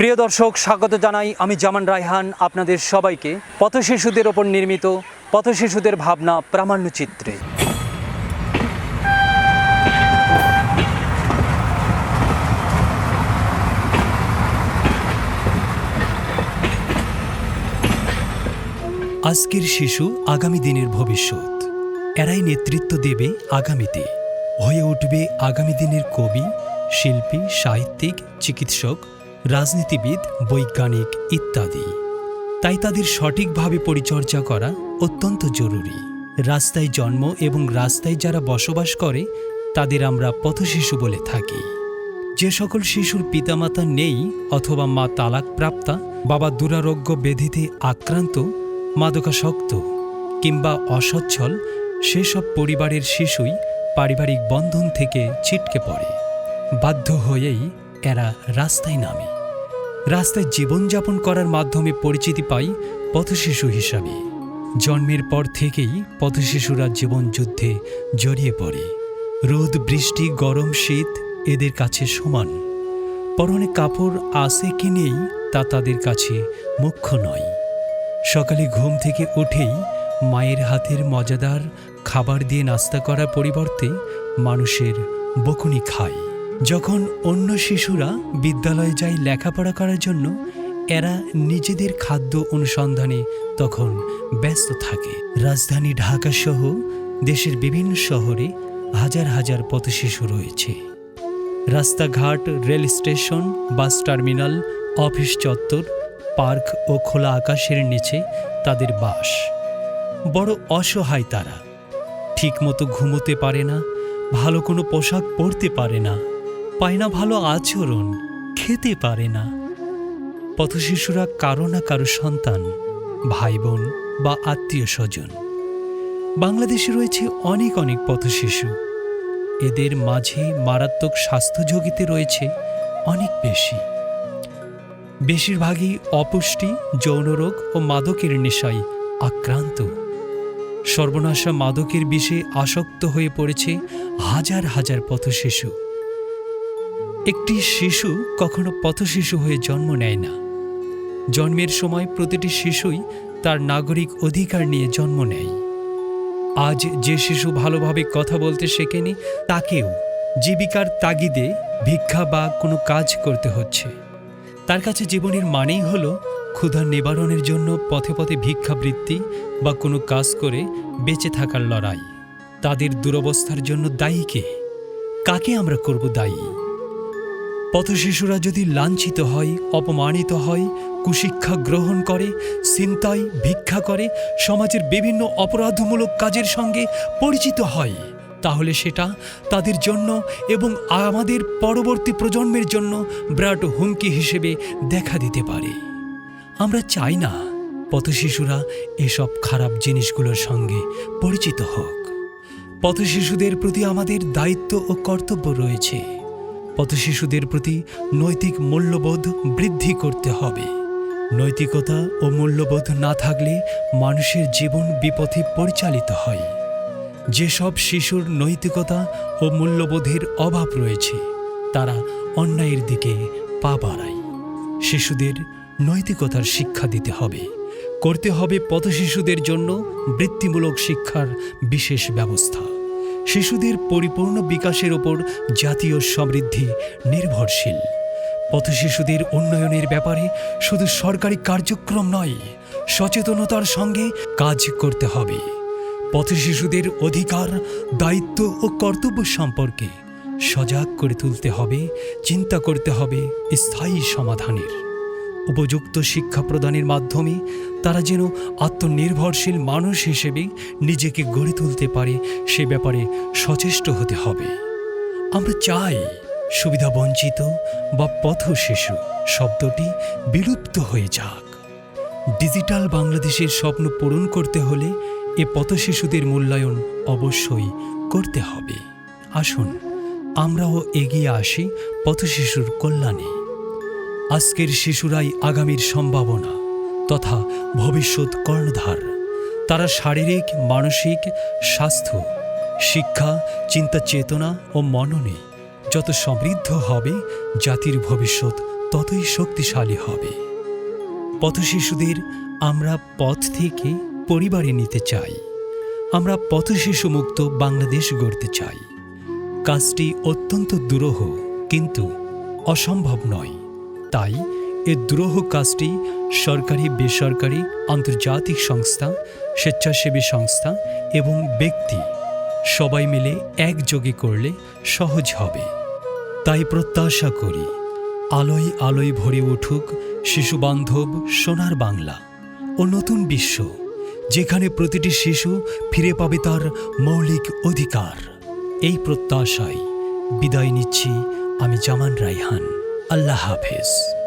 প্রিয় দর্শক, স্বাগত জানাই আমি জামান রায়হান আপনাদের সবাইকে। পথশিশুদের ওপর নির্মিত পথশিশুদের ভাবনা প্রামাণ্যচিত্রে আজকের শিশু আগামী দিনের ভবিষ্যৎ। এরাই নেতৃত্ব দেবে আগামীতে। হয়ে উঠবে আগামী দিনের কবি, শিল্পী, সাহিত্যিক, চিকিৎসক রাজনীতিবিদ, বৈজ্ঞানিক ইত্যাদি। তাই তাদের সঠিকভাবে পরিচর্যা করা অত্যন্ত জরুরি। রাস্তায় জন্ম এবং রাস্তায় যারা বসবাস করে, তাদের আমরা পথশিশু বলে থাকি। যে সকল শিশুর পিতামাতা নেই অথবা মা তালাক প্রাপ্তা বাবা দুরারোগ্য ব্যাধিতে আক্রান্ত, মাদকাসক্ত কিংবা অসচ্ছল, সেসব পরিবারের শিশুই পারিবারিক বন্ধন থেকে ছিটকে পড়ে। বাধ্য হয়েই এরা রাস্তায় নামে। রাস্তায় জীবনযাপন করার মাধ্যমে পরিচিতি পাই পথশিশু হিসাবে। জন্মের পর থেকেই পথশিশুরা জীবন যুদ্ধে জড়িয়ে পড়ে। রোদ, বৃষ্টি, গরম, শীত এদের কাছে সমান। পরনে কাপড় আছে কি নেই তা তাদের কাছে মুখ্য নয়। সকালে ঘুম থেকে উঠেই মায়ের হাতের মজাদার খাবার দিয়ে নাস্তা করার পরিবর্তে মানুষের বকুনি খায়। যখন অন্য শিশুরা বিদ্যালয়ে যায় লেখাপড়া করার জন্য, এরা নিজেদের খাদ্য অনুসন্ধানে তখন ব্যস্ত থাকে। রাজধানী ঢাকা সহ দেশের বিভিন্ন শহরে হাজার হাজার পথশিশু রয়েছে। রাস্তাঘাট, rail station, bus terminal, office চত্বর, পার্ক ও খোলা আকাশের নিচে তাদের বাস। বড় অসহায় তারা। ঠিকমতো ঘুমোতে পারে না, ভালো কোনো পোশাক পরতে পারে না। পায় না ভালো আচরণ খেতে পারে না। পথশিশুরা কারও না কারও সন্তান ভাই বোন বা আত্মীয় স্বজন বাংলাদেশে রয়েছে অনেক অনেক পথশিশু। এদের মাঝে মারাত্মক স্বাস্থ্য ঝুঁকিতে রয়েছে অনেক বেশি। বেশিরভাগই অপুষ্টি যৌনরোগ ও মাদকের নেশায় আক্রান্ত। সর্বনাশা মাদকের বিষে আসক্ত হয়ে পড়েছে হাজার হাজার পথশিশু। একটি শিশু কখনো পথশিশু হয়ে জন্ম নেয় না। জন্মের সময় প্রতিটি শিশুই তার নাগরিক অধিকার নিয়ে জন্ম নেয়। আজ যে শিশু ভালোভাবে কথা বলতে শেখেনি, তাকেও জীবিকার তাগিদে ভিক্ষা বা কোনো কাজ করতে হচ্ছে। তার কাছে জীবনের মানেই হলো ক্ষুধা নিবারণের জন্য পথে পথে ভিক্ষাবৃত্তি বা কোনো কাজ করে বেঁচে থাকার লড়াই। তাদের দুরবস্থার জন্য দায়ী কে? কাকে আমরা করব দায়ী? পথশিশুরা যদি লাঞ্ছিত হয়, অপমানিত হয়, কুশিক্ষা গ্রহণ করে চিন্তায় ভিক্ষা করে, সমাজের বিভিন্ন অপরাধমূলক কাজের সঙ্গে পরিচিত হয়, তাহলে সেটা তাদের জন্য এবং আমাদের পরবর্তী প্রজন্মের জন্য বিরাট হুমকি হিসেবে দেখা দিতে পারে। আমরা চাই না পথশিশুরা এসব খারাপ জিনিসগুলোর সঙ্গে পরিচিত হোক। পথশিশুদের প্রতি আমাদের দায়িত্ব ও কর্তব্য রয়েছে। পথশিশুদের প্রতি নৈতিক মূল্যবোধ বৃদ্ধি করতে হবে। নৈতিকতা ও মূল্যবোধ না থাকলে মানুষের জীবন বিপথে পরিচালিত হয়। যেসব শিশুর নৈতিকতা ও মূল্যবোধের অভাব রয়েছে, তারা অন্যায়ের দিকে পা বাড়ায়। শিশুদের নৈতিকতার শিক্ষা দিতে হবে। করতে হবে পথশিশুদের জন্য বৃত্তিমূলক শিক্ষার বিশেষ ব্যবস্থা। শিশুদের পরিপূর্ণ বিকাশের ওপর জাতীয় সমৃদ্ধি নির্ভরশীল। পথশিশুদের উন্নয়নের ব্যাপারে শুধু সরকারি কার্যক্রম নয়, সচেতনতার সঙ্গে কাজ করতে হবে। পথশিশুদের অধিকার, দায়িত্ব ও কর্তব্য সম্পর্কে সজাগ করে তুলতে হবে, চিন্তা করতে হবে স্থায়ী সমাধানের। উপযুক্ত শিক্ষা প্রদানের মাধ্যমে তারা যেন আত্মনির্ভরশীল মানুষ হিসেবে নিজেকে গড়ে তুলতে পারে, সে ব্যাপারে সচেষ্ট হতে হবে। আমরা চাই সুবিধাবঞ্চিত বা পথ শিশু শব্দটি বিলুপ্ত হয়ে যাক। ডিজিটাল বাংলাদেশের স্বপ্ন পূরণ করতে হলে এ পথশিশুদের মূল্যায়ন অবশ্যই করতে হবে। আসুন, আমরাও এগিয়ে আসি পথশিশুর কল্যাণে। আজকের শিশুরাই আগামীর সম্ভাবনা তথা ভবিষ্যৎ কর্ণধার। তারা শারীরিক, মানসিক স্বাস্থ্য, শিক্ষা, চিন্তা চেতনা ও মননে যত সমৃদ্ধ হবে, জাতির ভবিষ্যৎ ততই শক্তিশালী হবে। পথশিশুদের আমরা পথ থেকে পরিবারে নিতে চাই। আমরা পথশিশু মুক্ত বাংলাদেশ গড়তে চাই। কাজটি অত্যন্ত দুরূহ, কিন্তু অসম্ভব নয়। তাই এ দুরূহ কাজটি সরকারি, বেসরকারি, আন্তর্জাতিক সংস্থা, স্বেচ্ছাসেবী সংস্থা এবং ব্যক্তি সবাই মিলে একযোগে করলে সহজ হবে। তাই প্রত্যাশা করি, আলোয় আলোয় ভরে উঠুক শিশুবান্ধব সোনার বাংলা ও নতুন বিশ্ব, যেখানে প্রতিটি শিশু ফিরে পাবে তার মৌলিক অধিকার। এই প্রত্যাশায় বিদায় নিচ্ছি, আমি জামান রাইহান আল্লাহ হাফেজ।